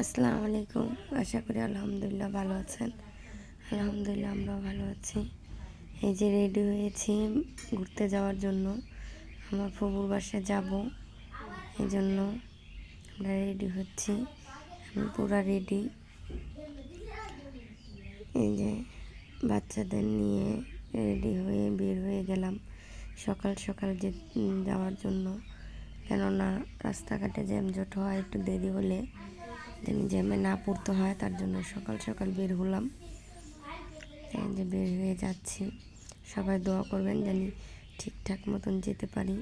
আসসালামু আলাইকুম। আশা করি আলহামদুলিল্লাহ ভালো আছেন। আলহামদুলিল্লাহ আমরাও ভালো আছি। এই যে রেডি হয়েছি ঘুরতে যাওয়ার জন্য। আমার ফুবুর বাসায় যাব। এই জন্য আমরা রেডি হচ্ছি। আমি পুরা রেডি এই যে বাচ্চাদের নিয়ে রেডি হয়ে বের হয়ে গেলাম সকাল সকাল যে যাওয়ার জন্য। কেননা রাস্তাঘাটে জ্যামজট হয় একটু দেরি হলে যেন জ্যামে না পড়তে হয়, তার জন্য সকাল সকাল বের হলাম। যে বের হয়ে যাচ্ছি। সবাই দোয়া করবেন যেন ঠিকঠাক মতন যেতে পারি।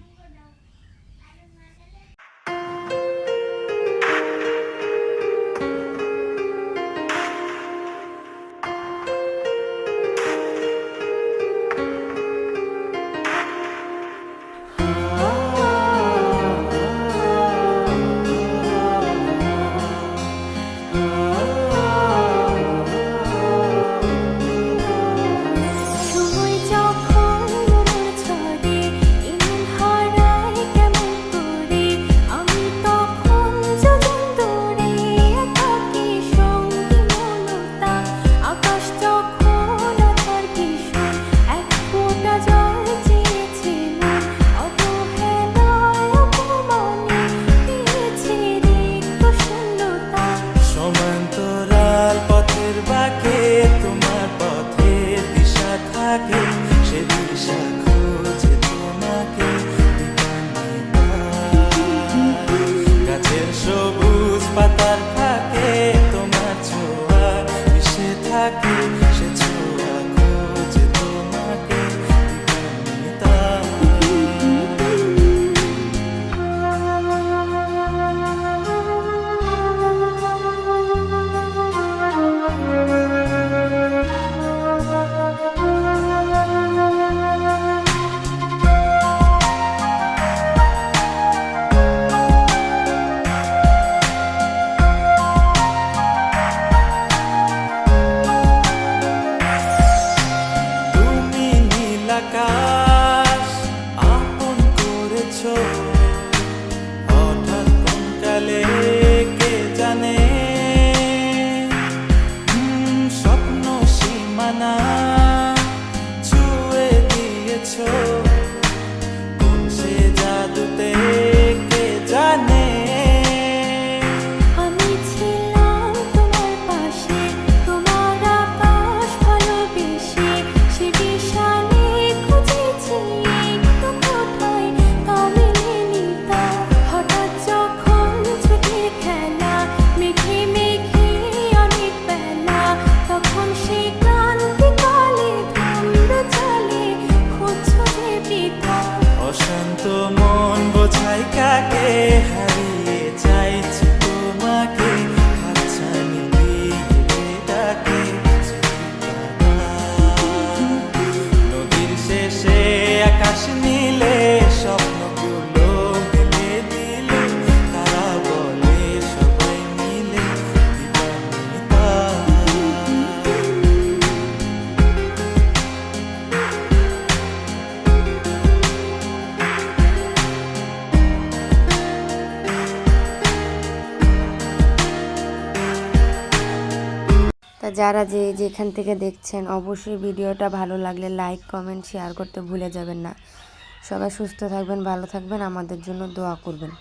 থাকে আকাশ আপন করেছ। তা যারা যে যেখান থেকে দেখছেন, অবশ্যই ভিডিওটা ভালো লাগলে লাইক কমেন্ট শেয়ার করতে ভুলে যাবেন না। সবাই সুস্থ থাকবেন, ভালো থাকবেন, আমাদের জন্য দোয়া করবেন।